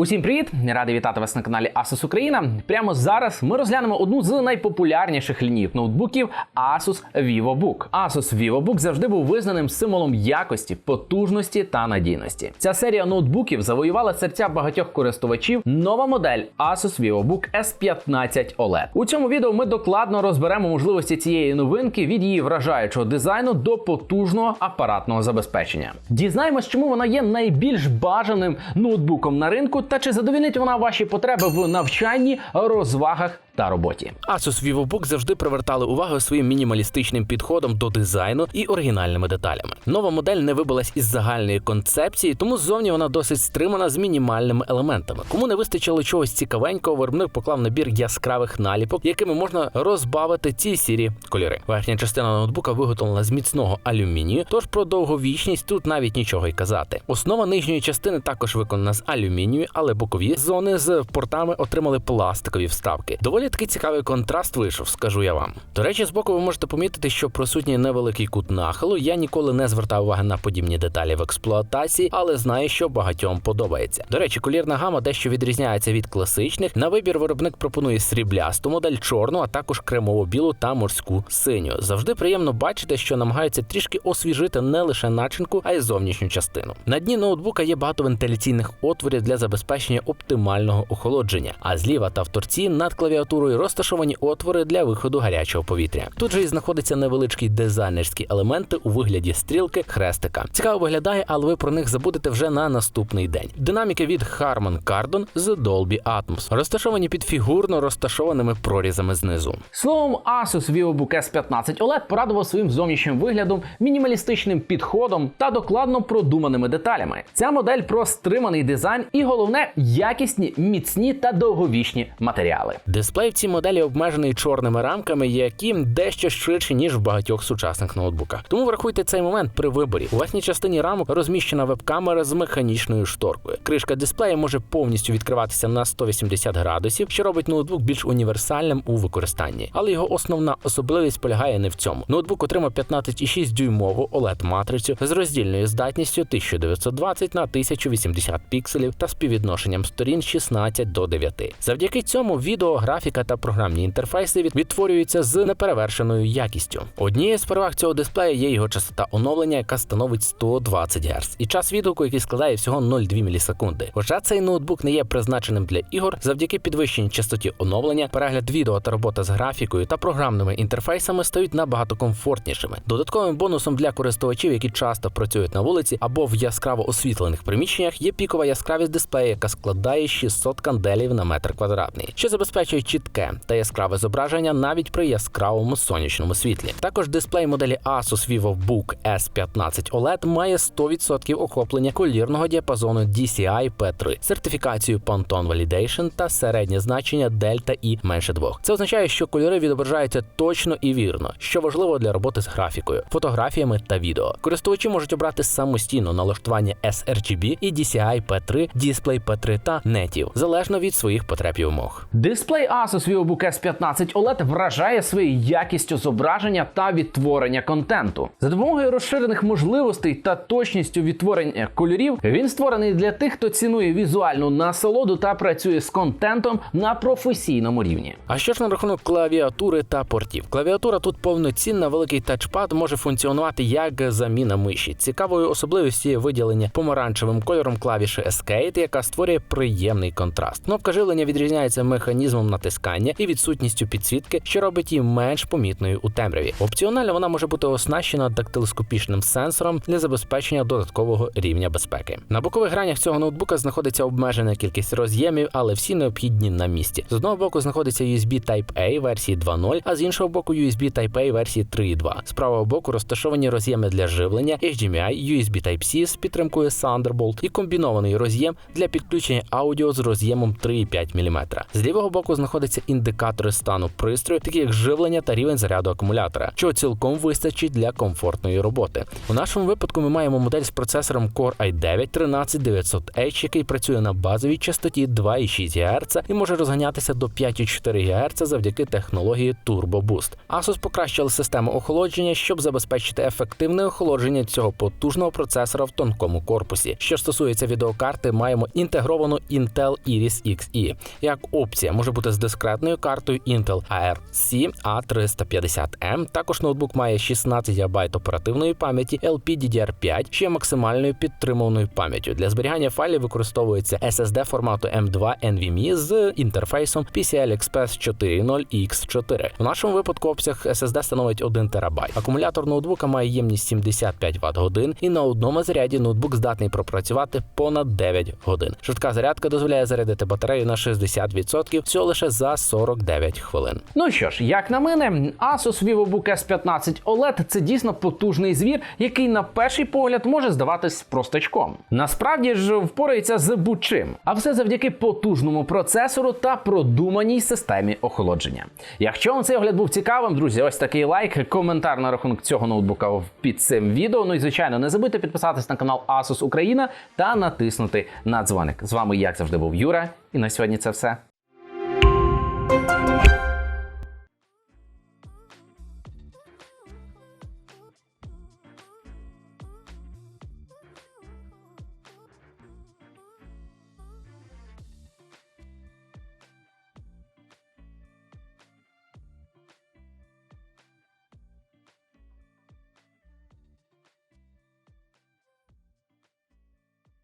Усім привіт! Радий вітати вас на каналі Asus Україна. Прямо зараз ми розглянемо одну з найпопулярніших лінійок ноутбуків Asus VivoBook. Asus VivoBook завжди був визнаним символом якості, потужності та надійності. Ця серія ноутбуків завоювала серця багатьох користувачів. Нова модель Asus VivoBook S15 OLED. У цьому відео ми докладно розберемо можливості цієї новинки від її вражаючого дизайну до потужного апаратного забезпечення. Дізнаємось, чому вона є найбільш бажаним ноутбуком на ринку та чи задовільнить вона ваші потреби в навчанні, розвагах та роботі. Asus VivoBook завжди привертали увагу своїм мінімалістичним підходом до дизайну і оригінальними деталями. Нова модель не вибилась із загальної концепції, тому ззовні вона досить стримана з мінімальними елементами. Кому не вистачило чогось цікавенького, виробник поклав набір яскравих наліпок, якими можна розбавити ці сірі кольори. Верхня частина ноутбука виготовлена з міцного алюмінію, тож про довговічність тут навіть нічого й казати. Основа нижньої частини також виконана з алюмінію, але бокові зони з портами отримали пластикові вставки. Доволі такий цікавий контраст вийшов, скажу я вам. До речі, збоку ви можете помітити, що присутній невеликий кут нахилу. Я ніколи не звертав уваги на подібні деталі в експлуатації, але знаю, що багатьом подобається. До речі, колірна гама дещо відрізняється від класичних. На вибір виробник пропонує сріблясту модель чорну, а також кремово-білу та морську синю. Завжди приємно бачити, що намагаються трішки освіжити не лише начинку, а й зовнішню частину. На дні ноутбука є багато вентиляційних отворів для забезпечення оптимального охолодження, а зліва та в торці над клавіатурою розташовані отвори для виходу гарячого повітря. Тут же і знаходяться невеличкі дизайнерські елементи у вигляді стрілки хрестика. Цікаво виглядає, але ви про них забудете вже на наступний день. Динаміки від Harman Kardon з Dolby Atmos розташовані під фігурно розташованими прорізами знизу. Словом, Asus VivoBook S15 OLED порадував своїм зовнішнім виглядом, мінімалістичним підходом та докладно продуманими деталями. Ця модель про стриманий дизайн і головне якісні, міцні та довговічні матеріали. Дисплей в цій моделі обмежений чорними рамками, які дещо ширші ніж в багатьох сучасних ноутбуках. Тому врахуйте цей момент при виборі. У верхній частині рамок розміщена веб-камера з механічною шторкою. Кришка дисплея може повністю відкриватися на 180 градусів, що робить ноутбук більш універсальним у використанні. Але його основна особливість полягає не в цьому. Ноутбук отримав 15,6 дюймову oled матрицю з роздільною здатністю 1920 на 1080 пікселів та співвідношенням сторін 16 до 9. Завдяки цьому відео, графіка та програмні інтерфейси відтворюються з неперевершеною якістю. Однією з переваг цього дисплея є його частота оновлення, яка становить 120 Гц, і час відгуку, який складає всього 0,2 мілісекунди. Хоча цей ноутбук не є призначеним для ігор, завдяки підвищеній частоті оновлення, перегляд відео та робота з графікою та програмними інтерфейсами стають набагато комфортнішими. Додатковим бонусом для користувачів, які часто працюють на вулиці або в яскраво освітлених приміщеннях, є пікова яскравість дисплея, яка складає 600 канделів на метр квадратний, що забезпечує чітке та яскраве зображення навіть при яскравому сонячному світлі. Також дисплей моделі Asus VivoBook S15 OLED має 100% охоплення колірного діапазону DCI P3, сертифікацію Pantone Validation та середнє значення Delta E менше 2. Це означає, що кольори відображаються точно і вірно, що важливо для роботи з графікою, фотографіями та відео. Користувачі можуть обрати самостійно налаштування sRGB і DCI P3, дисплей P3 та нетів, залежно від своїх потреб і вимог. Дисплей Asus VivoBook S15 OLED вражає своєю якістю зображення та відтворення контенту. За допомогою розширених можливостей та точністю відтворення кольорів він створений для тих, хто цінує візуальну насолоду та працює з контентом на професійному рівні. А що ж на рахунок клавіатури та портів? Клавіатура тут повноцінна, великий тачпад може функціонувати як заміна миші. Цікавою особливістю є виділення помаранчевим кольором клавіші Escape, яка створює приємний контраст. Кнопка живлення відрізняється механізмом натискання і відсутністю підсвітки, що робить її менш помітною у темряві. Опціонально вона може бути оснащена дактилоскопічним сенсором для забезпечення додаткового рівня безпеки. На бокових гранях цього ноутбука знаходиться обмежена кількість роз'ємів, але всі необхідні на місці. З одного боку знаходиться USB Type-A версії 2.0, а з іншого боку USB Type-A версії 3.2. З правого боку розташовані роз'єми для живлення, HDMI, USB Type-C з підтримкою Thunderbolt і комбінований роз'єм для підключення аудіо з роз'ємом 3,5 мм. З лівого боку знаходиться знаходяться індикатори стану пристрою, такі як живлення та рівень заряду акумулятора, чого цілком вистачить для комфортної роботи. У нашому випадку ми маємо модель з процесором Core i9 13900H, який працює на базовій частоті 2,6 ГГц і може розганятися до 5,4 ГГц завдяки технології Turbo Boost. Asus покращили систему охолодження, щоб забезпечити ефективне охолодження цього потужного процесора в тонкому корпусі. Що стосується відеокарти, маємо інтегровану Intel Iris Xe. Як опція може бути з дискретною картою Intel ARC A350M. Також ноутбук має 16 ГБ оперативної пам'яті LPDDR5, що є максимальною підтримуваною пам'яттю. Для зберігання файлів використовується SSD формату M2 NVMe з інтерфейсом PCI Express 4.0 X4. У нашому випадку обсяг SSD становить 1 ТБ. Акумулятор ноутбука має ємність 75 Вт годин, і на одному заряді ноутбук здатний пропрацювати понад 9 годин. Швидка зарядка дозволяє зарядити батарею на 60% всього лише за 49 хвилин. Ну що ж, як на мене, Asus VivoBook S15 OLED це дійсно потужний звір, який на перший погляд може здаватись простачком. Насправді ж впорається з будь-чим, а все завдяки потужному процесору та продуманій системі охолодження. Якщо вам цей огляд був цікавим, друзі, ось такий лайк, коментар на рахунок цього ноутбука під цим відео. Ну і звичайно, не забудьте підписатись на канал Asus Україна та натиснути на дзвоник. З вами, як завжди, був Юра, і на сьогодні це все.